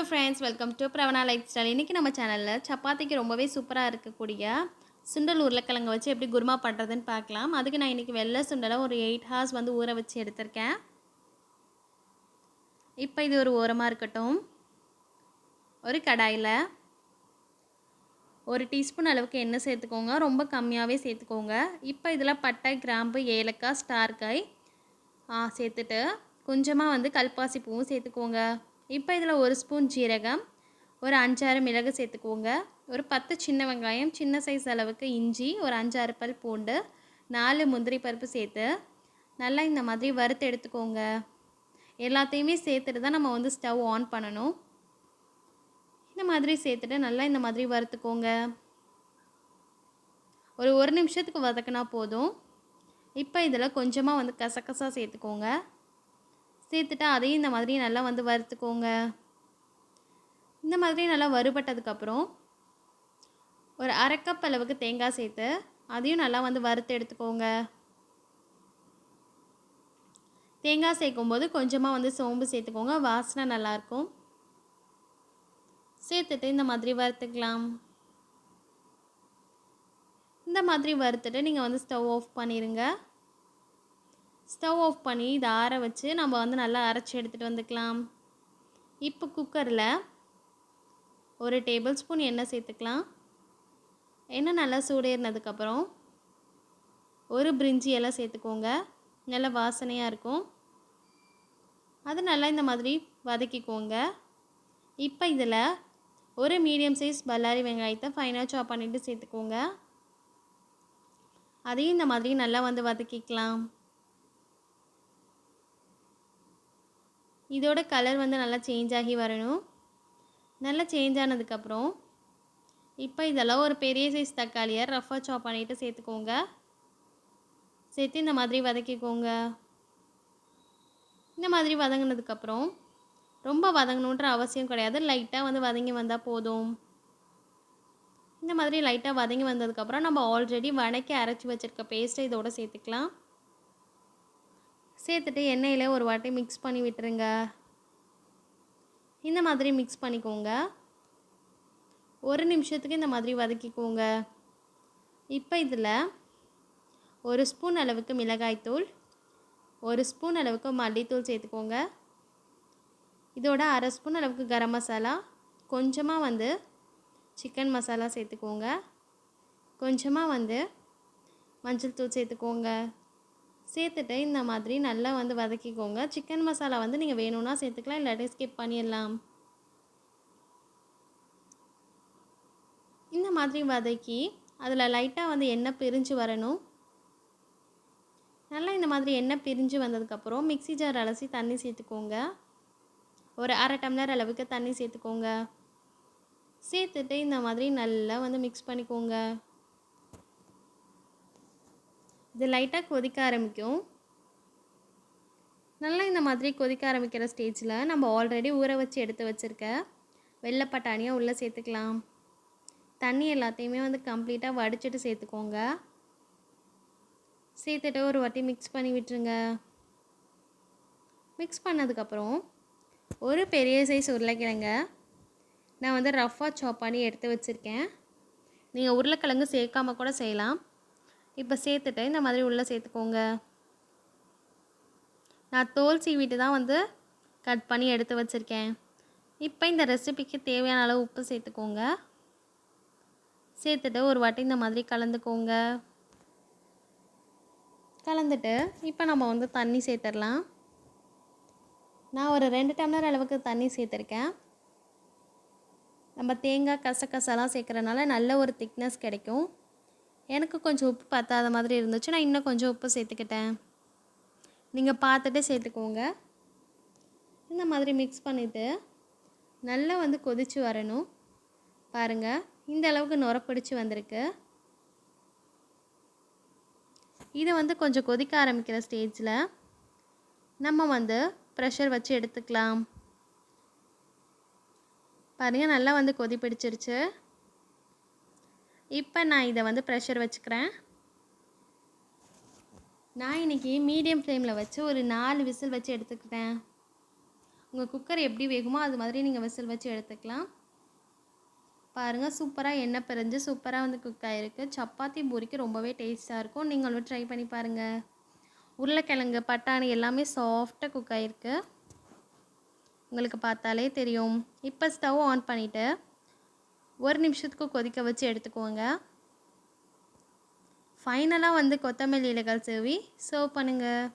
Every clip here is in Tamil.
Hello friends welcome to Pravana lifestyle இன்றைக்கி நம்ம சேனலில் சப்பாத்திக்கு ரொம்பவே சூப்பராக இருக்கக்கூடிய சுண்டல் உருளைக்கிழங்கு வச்சு எப்படி குருமா பண்ணுறதுன்னு பார்க்கலாம். அதுக்கு நான் இன்றைக்கி வெள்ளை சுண்டலை ஒரு எயிட் ஹார்ஸ் வந்து ஊற வச்சு எடுத்திருக்கேன். இப்போ இது ஒரு ஓரமாக இருக்கட்டும். ஒரு கடாயில் ஒரு டீஸ்பூன் அளவுக்கு எண்ணெய் சேர்த்துக்கோங்க. ரொம்ப கம்மியாகவே சேர்த்துக்கோங்க. இப்போ இதில் பட்டை கிராம்பு ஏலக்காய் ஸ்டார்காய் சேர்த்துட்டு கொஞ்சமாக வந்து கல்பாசி பூவும் சேர்த்துக்கோங்க. இப்போ இதில் ஒரு ஸ்பூன் ஜீரகம் ஒரு அஞ்சாறு மிளகு சேர்த்துக்கோங்க. ஒரு பத்து சின்ன வெங்காயம் சின்ன சைஸ் அளவுக்கு இஞ்சி ஒரு அஞ்சாறு பல் பூண்டு நாலு முந்திரி பருப்பு சேர்த்து நல்லா இந்த மாதிரி வறுத்து எடுத்துக்கோங்க. எல்லாத்தையுமே சேர்த்துட்டு தான் நம்ம வந்து ஸ்டவ் ஆன் பண்ணணும். இந்த மாதிரி சேர்த்துட்டு நல்லா இந்த மாதிரி வறுத்துக்கோங்க. ஒரு ஒரு நிமிஷத்துக்கு வதக்கினா போதும். இப்போ இதில் கொஞ்சமாக வந்து கசகசா சேர்த்துக்கோங்க. சேர்த்துட்டா அதையும் இந்த மாதிரி நல்லா வந்து வறுத்துக்கோங்க. இந்த மாதிரி நல்லா வறுபட்டதுக்கப்புறம் ஒரு அரை கப் அளவுக்கு தேங்காய் சேர்த்து அதையும் நல்லா வந்து வறுத்து எடுத்துக்கோங்க. தேங்காய் சேர்க்கும்போது கொஞ்சமாக வந்து சோம்பு சேர்த்துக்கோங்க. வாசனை நல்லாயிருக்கும். சேர்த்துட்டு இந்த மாதிரி வறுத்துக்கலாம். இந்த மாதிரி வறுத்துட்டு நீங்கள் வந்து ஸ்டவ் ஆஃப் பண்ணிடுங்க ஸ்டவ் ஆஃப் பண்ணி இதை ஆற வச்சு நம்ம வந்து நல்லா அரைச்சி எடுத்துகிட்டு வந்துக்கலாம். இப்போ குக்கரில் ஒரு டேபிள் ஸ்பூன் எண்ணெய் சேர்த்துக்கலாம். எண்ணெய் நல்லா சூடேறினதுக்கப்புறம் ஒரு பிரிஞ்சி எல்லாம் சேர்த்துக்கோங்க. நல்லா வாசனையாக இருக்கும். அது நல்லா இந்த மாதிரி வதக்கிக்கோங்க. இப்போ இதில் ஒரு மீடியம் சைஸ் பல்லாரி வெங்காயத்தை ஃபைனாக சாப் பண்ணிவிட்டு சேர்த்துக்கோங்க. அதையும் இந்த மாதிரி நல்லா வந்து வதக்கிக்கலாம். இதோட கலர் வந்து நல்லா சேஞ்ச் ஆகி வரணும். நல்லா சேஞ்ச் ஆனதுக்கப்புறம் இப்போ இதெல்லாம் ஒரு பெரிய சைஸ் தக்காளியை ரஃபாக சாப் பண்ணிவிட்டு சேர்த்துக்கோங்க. சேர்த்து இந்த மாதிரி வதக்கிக்கோங்க. இந்த மாதிரி வதங்கினதுக்கப்புறம் ரொம்ப வதங்கணுன்ற அவசியம் கிடையாது. லைட்டாக வந்து வதங்கி வந்தால் போதும். இந்த மாதிரி லைட்டாக வதங்கி வந்ததுக்கப்புறம் நம்ம ஆல்ரெடி வணக்கி அரைச்சி வச்சுருக்க பேஸ்ட்டை இதோட சேர்த்துக்கலாம். சேர்த்துட்டு எண்ணெயில் ஒரு வாட்டி மிக்ஸ் பண்ணி விட்டுருங்க. இந்த மாதிரி மிக்ஸ் பண்ணிக்கோங்க. ஒரு நிமிஷத்துக்கு இந்த மாதிரி வதக்கிக்கோங்க. இப்போ இதில் ஒரு ஸ்பூன் அளவுக்கு மிளகாய்த்தூள் ஒரு ஸ்பூன் அளவுக்கு மல்லித்தூள் சேர்த்துக்கோங்க. இதோட அரை ஸ்பூன் அளவுக்கு கரம் மசாலா கொஞ்சமாக வந்து சிக்கன் மசாலா சேர்த்துக்கோங்க. கொஞ்சமாக வந்து மஞ்சள் தூள் சேர்த்துக்கோங்க. சேர்த்துட்டு இந்த மாதிரி நல்லா வந்து வதக்கிக்கோங்க. சிக்கன் மசாலா வந்து நீங்கள் வேணும்னா சேர்த்துக்கலாம் இல்லாட்டி ஸ்கிப் பண்ணிடலாம். இந்த மாதிரி வதக்கி அதில் லைட்டாக வந்து எண்ணெய் பிரிஞ்சு வரணும். நல்லா இந்த மாதிரி எண்ணெய் பிரிஞ்சு வந்ததுக்கப்புறம் மிக்ஸி ஜார் அலசி தண்ணி சேர்த்துக்கோங்க. ஒரு அரை டம்ளர் அளவுக்கு தண்ணி சேர்த்துக்கோங்க. சேர்த்துட்டு இந்த மாதிரி நல்லா வந்து மிக்ஸ் பண்ணிக்கோங்க. இது லைட்டாக கொதிக்க ஆரம்பிக்கும். நல்லா இந்த மாதிரி கொதிக்க ஆரம்பிக்கிற ஸ்டேஜில் நம்ம ஆல்ரெடி ஊற வச்சு எடுத்து வச்சுருக்க வெள்ளை உள்ளே சேர்த்துக்கலாம். தண்ணி எல்லாத்தையுமே வந்து கம்ப்ளீட்டாக வடிச்சிட்டு சேர்த்துக்கோங்க. சேர்த்துட்டு ஒரு வாட்டி மிக்ஸ் பண்ணி விட்டுருங்க. மிக்ஸ் பண்ணதுக்கப்புறம் ஒரு பெரிய சைஸ் உருளைக்கிழங்க நான் வந்து ரஃப்பாக சாப் பண்ணி எடுத்து வச்சுருக்கேன். நீங்கள் உருளைக்கிழங்கு சேர்க்காம கூட செய்யலாம். இப்போ சேர்த்துட்டு இந்த மாதிரி உள்ளே சேர்த்துக்கோங்க. நான் தோல் சீவிட்டு தான் வந்து கட் பண்ணி எடுத்து வச்சுருக்கேன். இப்போ இந்த ரெசிபிக்கு தேவையான அளவு உப்பு சேர்த்துக்கோங்க. சேர்த்துட்டு ஒரு வாட்டி இந்த மாதிரி கலந்துக்கோங்க. கலந்துட்டு இப்போ நம்ம வந்து தண்ணி சேர்த்துடலாம். நான் ஒரு ரெண்டு டம்ளர் அளவுக்கு தண்ணி சேர்த்துருக்கேன். நம்ம தேங்காய் கசகசாலாம் சேர்க்குறனால நல்ல ஒரு திக்னஸ் கிடைக்கும். எனக்கு கொஞ்சம் உப்பு பத்தாத மாதிரி இருந்துச்சு. நான் இன்னும் கொஞ்சம் உப்பு சேர்த்துக்கிட்டேன். நீங்கள் பார்த்துட்டு சேர்த்துக்கோங்க. இந்த மாதிரி மிக்ஸ் பண்ணிவிட்டு நல்லா வந்து கொதித்து வரணும். பாருங்கள் இந்த அளவுக்கு நுரப்பிடிச்சு வந்திருக்கு. இது வந்து கொஞ்சம் கொதிக்க ஆரம்பிக்கிற ஸ்டேஜில் நம்ம வந்து ப்ரெஷர் வச்சு எடுத்துக்கலாம். பாருங்கள் நல்லா வந்து கொதி பிடிச்சிருச்சு. இப்போ நான் இதை வந்து ப்ரெஷர் வச்சுக்கிறேன். நான் இன்றைக்கி மீடியம் ஃப்ளேமில் வச்சு ஒரு நாலு விசில் வச்சு எடுத்துக்கிட்டேன். உங்கள் குக்கர் எப்படி வேகுமோ அது மாதிரி நீங்கள் விசில் வச்சு எடுத்துக்கலாம். பாருங்கள் சூப்பராக எண்ணெய் பிரிஞ்சு சூப்பராக வந்து குக் ஆகிருக்கு சப்பாத்தி பூரிக்கு ரொம்பவே டேஸ்ட்டாக இருக்கும். நீங்களும் ட்ரை பண்ணி பாருங்கள் உருளைக்கிழங்கு பட்டாணி எல்லாமே சாஃப்டாக குக் ஆகிருக்கு உங்களுக்கு பார்த்தாலே தெரியும். இப்போ ஸ்டவ் ஆன் பண்ணிவிட்டு ஒரு நிமிஷத்துக்கு கொதிக்க வச்சு எடுத்துக்கோங்க ஃபைனலாக வந்து கொத்தமல்லி இலைகள் சேவி சர்வ் பண்ணுங்கள்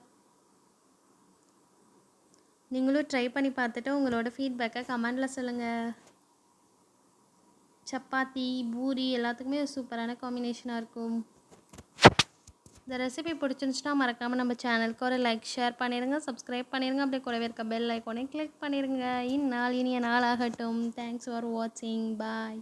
நீங்களும் ட்ரை பண்ணி பார்த்துட்டு உங்களோட ஃபீட்பேக்கை கமெண்டில் சொல்லுங்கள் சப்பாத்தி பூரி எல்லாத்துக்குமே ஒரு சூப்பரான காம்பினேஷனாக இருக்கும். இந்த ரெசிபி பிடிச்சிருந்துச்சுன்னா மறக்காமல் நம்ம சேனலுக்கு ஒரு லைக் ஷேர் பண்ணிடுங்க சப்ஸ்கிரைப் பண்ணிடுங்க அப்படியே கூடவே இருக்க பெல் ஐக்கோனே கிளிக் பண்ணிடுங்க இந்நாள் இனிய நாள் ஆகட்டும் தேங்க்ஸ் ஃபார் வாட்சிங் பாய்